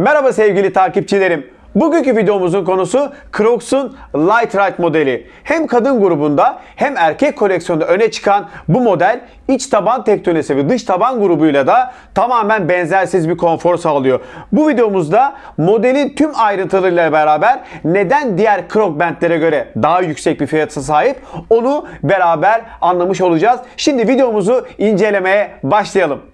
Merhaba sevgili takipçilerim. Bugünkü videomuzun konusu Crocs'un Light Ride modeli. Hem kadın grubunda hem erkek koleksiyonda öne çıkan bu model iç taban tektonesi ve dış taban grubuyla da tamamen benzersiz bir konfor sağlıyor. Bu videomuzda modelin tüm ayrıntılarıyla beraber neden diğer Croc Band'lere göre daha yüksek bir fiyata sahip onu beraber anlamış olacağız. Şimdi videomuzu incelemeye başlayalım.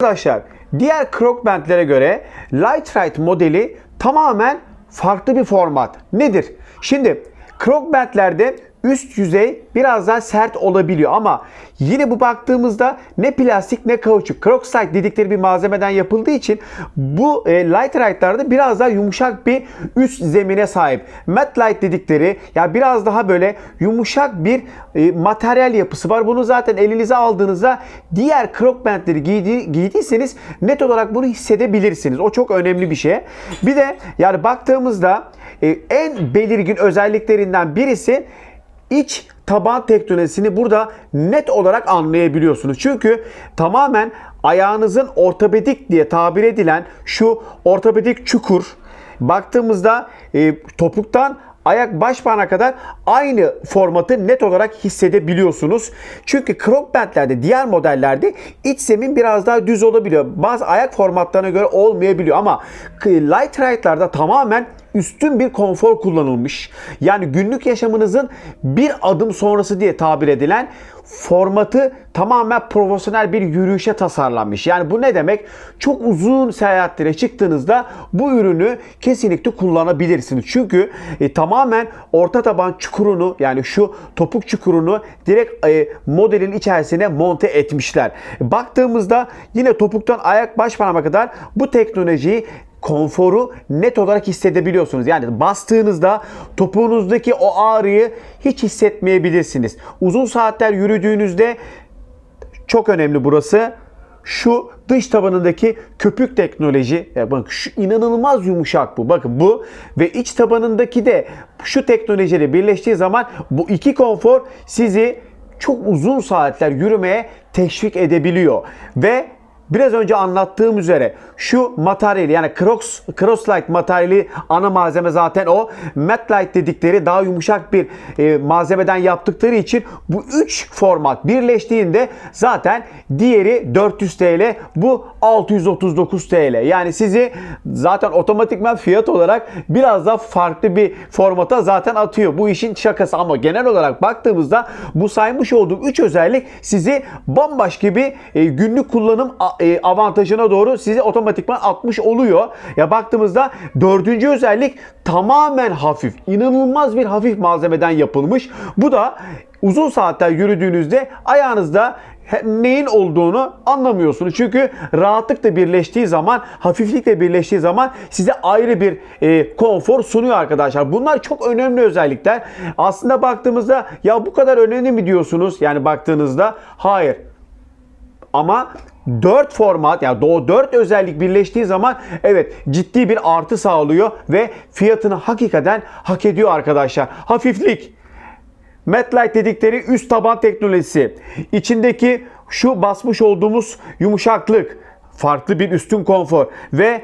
Arkadaşlar diğer Croc Band'lere göre Light modeli tamamen farklı bir format. Nedir? Şimdi Croc Band'lerde üst yüzey biraz daha sert olabiliyor ama yine bu baktığımızda ne plastik ne kauçuk. Crocside dedikleri bir malzemeden yapıldığı için bu e, Light Ride'larda biraz daha yumuşak bir üst zemine sahip. Matte Light dedikleri ya biraz daha böyle yumuşak bir e, materyal yapısı var. Bunu zaten elinize aldığınızda diğer Croc Band'leri giydi, giydiyseniz net olarak bunu hissedebilirsiniz. O çok önemli bir şey. Bir de yani baktığımızda e, en belirgin özelliklerinden birisi iç taban tektonesini burada net olarak anlayabiliyorsunuz. Çünkü tamamen ayağınızın ortopedik diye tabir edilen şu ortopedik çukur baktığımızda e, topuktan ayak baş parmağa kadar aynı formatı net olarak hissedebiliyorsunuz. Çünkü Croc Band'lerde diğer modellerde iç zemin biraz daha düz olabiliyor. Bazı ayak formatlarına göre olmayabiliyor ama Light Ride'larda tamamen üstün bir konfor kullanılmış. Yani günlük yaşamınızın bir adım sonrası diye tabir edilen formatı tamamen profesyonel bir yürüyüşe tasarlanmış. Yani bu ne demek? Çok uzun seyahatlere çıktığınızda bu ürünü kesinlikle kullanabilirsiniz. Çünkü e, tamamen orta taban çukurunu yani şu topuk çukurunu direkt e, modelin içerisine monte etmişler. Baktığımızda yine topuktan ayak baş parmağa kadar bu teknolojiyi konforu net olarak hissedebiliyorsunuz. Yani bastığınızda topuğunuzdaki o ağrıyı hiç hissetmeyebilirsiniz. Uzun saatler yürüdüğünüzde çok önemli burası. Şu dış tabanındaki köpük teknoloji. Ya bak şu inanılmaz yumuşak bu. Bakın bu ve iç tabanındaki de şu teknolojiyle birleştiği zaman bu iki konfor sizi çok uzun saatler yürümeye teşvik edebiliyor. Ve Biraz önce anlattığım üzere şu materyali yani Crocs, Crosslight materyali ana malzeme zaten o. Matte Light dedikleri daha yumuşak bir e, malzemeden yaptıkları için bu üç format birleştiğinde zaten diğeri 400 TL bu 639 TL. Yani sizi zaten otomatikman fiyat olarak biraz daha farklı bir formata zaten atıyor. Bu işin şakası ama genel olarak baktığımızda bu saymış olduğum 3 özellik sizi bambaşka bir e, günlük kullanım e, avantajına doğru sizi otomatikman atmış oluyor. Ya baktığımızda dördüncü özellik tamamen hafif. inanılmaz bir hafif malzemeden yapılmış. Bu da uzun saatler yürüdüğünüzde ayağınızda neyin olduğunu anlamıyorsunuz. Çünkü rahatlıkla birleştiği zaman, hafiflikle birleştiği zaman size ayrı bir e, konfor sunuyor arkadaşlar. Bunlar çok önemli özellikler. Aslında baktığımızda ya bu kadar önemli mi diyorsunuz? Yani baktığınızda hayır. Ama 4 format yani o 4 özellik birleştiği zaman evet ciddi bir artı sağlıyor ve fiyatını hakikaten hak ediyor arkadaşlar. Hafiflik, Matte Light dedikleri üst taban teknolojisi, içindeki şu basmış olduğumuz yumuşaklık, farklı bir üstün konfor ve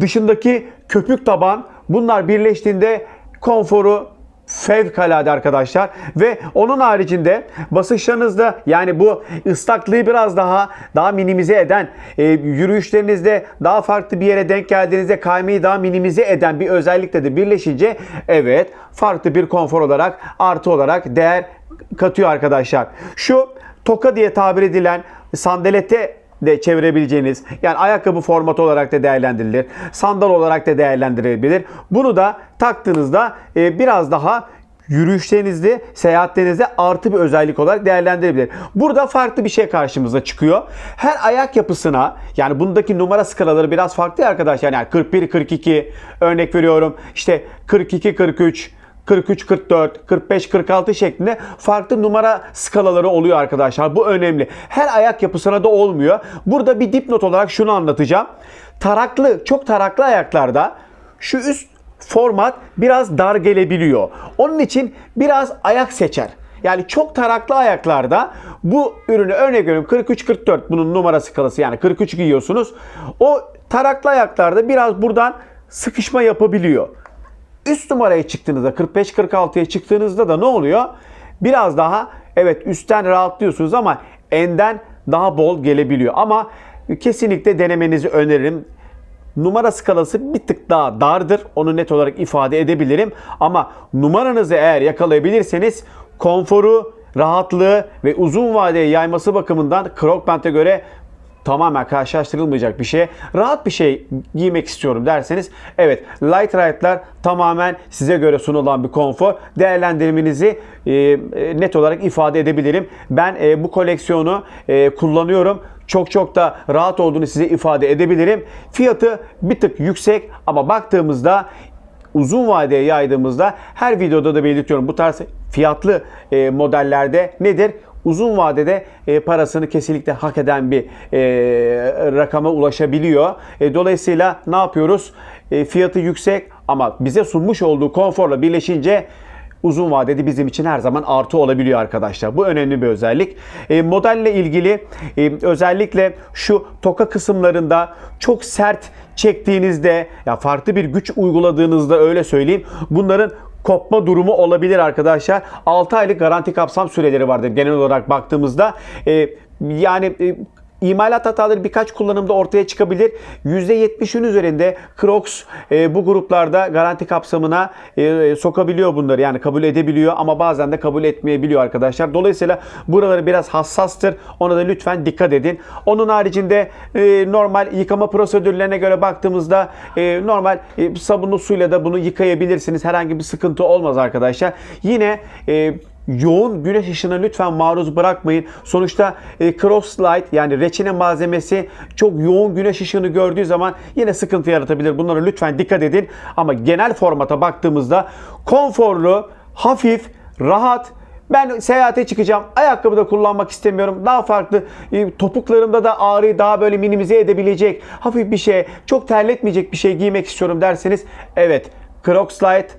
dışındaki köpük taban bunlar birleştiğinde konforu fevkalade arkadaşlar ve onun haricinde basışlarınızda yani bu ıslaklığı biraz daha daha minimize eden e, yürüyüşlerinizde daha farklı bir yere denk geldiğinizde kaymayı daha minimize eden bir özellikle de birleşince evet farklı bir konfor olarak artı olarak değer katıyor arkadaşlar. Şu toka diye tabir edilen sandalete de çevirebileceğiniz yani ayakkabı formatı olarak da değerlendirilir. Sandal olarak da değerlendirilebilir. Bunu da taktığınızda e, biraz daha yürüyüşlerinizde, seyahatlerinizde artı bir özellik olarak değerlendirilebilir. Burada farklı bir şey karşımıza çıkıyor. Her ayak yapısına yani bundaki numara skalaları biraz farklı ya arkadaşlar. Yani 41 42 örnek veriyorum. İşte 42 43 43, 44, 45, 46 şeklinde farklı numara skalaları oluyor arkadaşlar. Bu önemli. Her ayak yapısına da olmuyor. Burada bir dipnot olarak şunu anlatacağım. Taraklı, çok taraklı ayaklarda şu üst format biraz dar gelebiliyor. Onun için biraz ayak seçer. yani çok taraklı ayaklarda bu ürünü örnek veriyorum 43-44 bunun numara skalası yani 43 giyiyorsunuz. O taraklı ayaklarda biraz buradan sıkışma yapabiliyor. Üst numaraya çıktığınızda 45-46'ya çıktığınızda da ne oluyor? Biraz daha evet üstten rahatlıyorsunuz ama enden daha bol gelebiliyor. Ama kesinlikle denemenizi öneririm. Numara skalası bir tık daha dardır. Onu net olarak ifade edebilirim. Ama numaranızı eğer yakalayabilirseniz konforu, rahatlığı ve uzun vadeye yayması bakımından Crocs göre tamamen karşılaştırılmayacak bir şey. Rahat bir şey giymek istiyorum derseniz evet Light Ride'lar tamamen size göre sunulan bir konfor. Değerlendirmenizi e, e, net olarak ifade edebilirim. Ben e, bu koleksiyonu e, kullanıyorum. Çok çok da rahat olduğunu size ifade edebilirim. Fiyatı bir tık yüksek ama baktığımızda uzun vadeye yaydığımızda her videoda da belirtiyorum bu tarz fiyatlı e, modellerde nedir? Uzun vadede e, parasını kesinlikle hak eden bir e, rakama ulaşabiliyor. E, dolayısıyla ne yapıyoruz? E, fiyatı yüksek ama bize sunmuş olduğu konforla birleşince uzun vadede bizim için her zaman artı olabiliyor arkadaşlar. Bu önemli bir özellik. E, modelle ilgili e, özellikle şu toka kısımlarında çok sert çektiğinizde ya farklı bir güç uyguladığınızda öyle söyleyeyim. Bunların kopma durumu olabilir arkadaşlar. 6 aylık garanti kapsam süreleri vardır genel olarak baktığımızda. E, yani e, İmalat hataları birkaç kullanımda ortaya çıkabilir. %70'in üzerinde Crocs e, bu gruplarda garanti kapsamına e, sokabiliyor bunları. Yani kabul edebiliyor ama bazen de kabul etmeyebiliyor arkadaşlar. Dolayısıyla buraları biraz hassastır. Ona da lütfen dikkat edin. Onun haricinde e, normal yıkama prosedürlerine göre baktığımızda e, normal e, sabunlu suyla da bunu yıkayabilirsiniz. Herhangi bir sıkıntı olmaz arkadaşlar. Yine e, yoğun güneş ışığına lütfen maruz bırakmayın. Sonuçta e, cross light yani reçine malzemesi çok yoğun güneş ışığını gördüğü zaman yine sıkıntı yaratabilir. Bunlara lütfen dikkat edin. Ama genel formata baktığımızda konforlu, hafif, rahat ben seyahate çıkacağım. Ayakkabı da kullanmak istemiyorum. Daha farklı e, topuklarımda da ağrıyı daha böyle minimize edebilecek hafif bir şey, çok terletmeyecek bir şey giymek istiyorum derseniz evet Crocs Light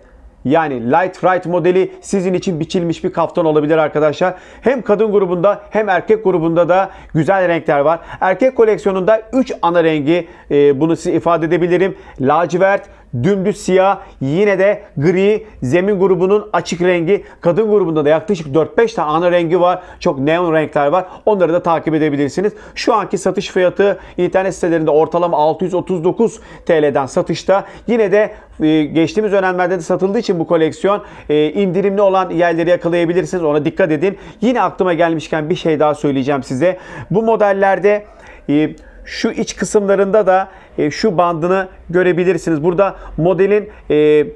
yani Light Right modeli sizin için biçilmiş bir kaftan olabilir arkadaşlar. Hem kadın grubunda hem erkek grubunda da güzel renkler var. Erkek koleksiyonunda 3 ana rengi e, bunu size ifade edebilirim. Lacivert, dümdüz siyah, yine de gri, zemin grubunun açık rengi. Kadın grubunda da yaklaşık 4-5 tane ana rengi var. Çok neon renkler var. Onları da takip edebilirsiniz. Şu anki satış fiyatı internet sitelerinde ortalama 639 TL'den satışta. Yine de e, geçtiğimiz dönemlerde de satıldığı için bu koleksiyon e, indirimli olan yerleri yakalayabilirsiniz. Ona dikkat edin. Yine aklıma gelmişken bir şey daha söyleyeceğim size. Bu modellerde e, şu iç kısımlarında da e, şu bandını görebilirsiniz. Burada modelin e,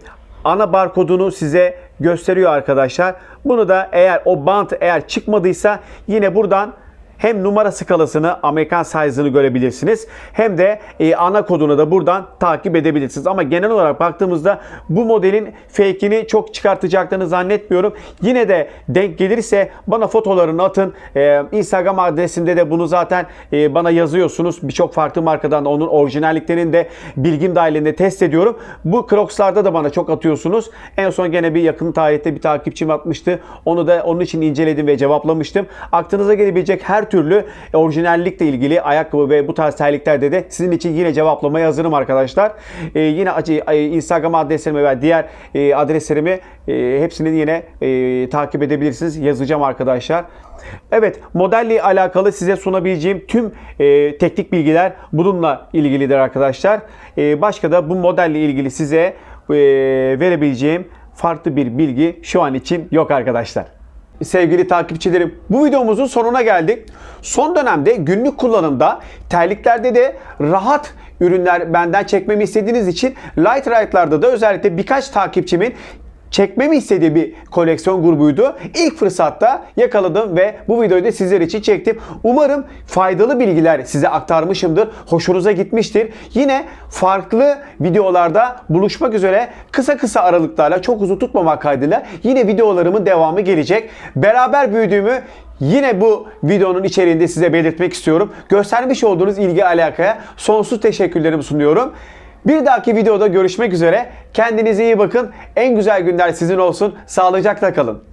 ana barkodunu size gösteriyor arkadaşlar. Bunu da eğer o bant eğer çıkmadıysa yine buradan hem numara skalasını, Amerikan size'ını görebilirsiniz. Hem de e, ana kodunu da buradan takip edebilirsiniz. Ama genel olarak baktığımızda bu modelin fake'ini çok çıkartacaklarını zannetmiyorum. Yine de denk gelirse bana fotolarını atın. E, Instagram adresimde de bunu zaten e, bana yazıyorsunuz. Birçok farklı markadan da onun orijinalliklerini de bilgim dahilinde test ediyorum. Bu Crocs'larda da bana çok atıyorsunuz. En son gene bir yakın tarihte bir takipçim atmıştı. Onu da onun için inceledim ve cevaplamıştım. Aklınıza gelebilecek her türlü orijinallikle ilgili ayakkabı ve bu tarz terliklerde de sizin için yine cevaplamaya hazırım arkadaşlar. Ee, yine e, Instagram adreslerimi ve diğer e, adreslerimi e, hepsini yine e, takip edebilirsiniz. Yazacağım arkadaşlar. Evet modelle alakalı size sunabileceğim tüm e, teknik bilgiler bununla ilgilidir arkadaşlar. E, başka da bu modelle ilgili size e, verebileceğim farklı bir bilgi şu an için yok arkadaşlar sevgili takipçilerim. Bu videomuzun sonuna geldik. Son dönemde günlük kullanımda terliklerde de rahat ürünler benden çekmemi istediğiniz için Light Ride'larda da özellikle birkaç takipçimin çekmemi istediği bir koleksiyon grubuydu. İlk fırsatta yakaladım ve bu videoyu da sizler için çektim. Umarım faydalı bilgiler size aktarmışımdır. Hoşunuza gitmiştir. Yine farklı videolarda buluşmak üzere kısa kısa aralıklarla çok uzun tutmamak kaydıyla yine videolarımın devamı gelecek. Beraber büyüdüğümü Yine bu videonun içeriğinde size belirtmek istiyorum. Göstermiş olduğunuz ilgi alakaya sonsuz teşekkürlerimi sunuyorum. Bir dahaki videoda görüşmek üzere. Kendinize iyi bakın. En güzel günler sizin olsun. Sağlıcakla kalın.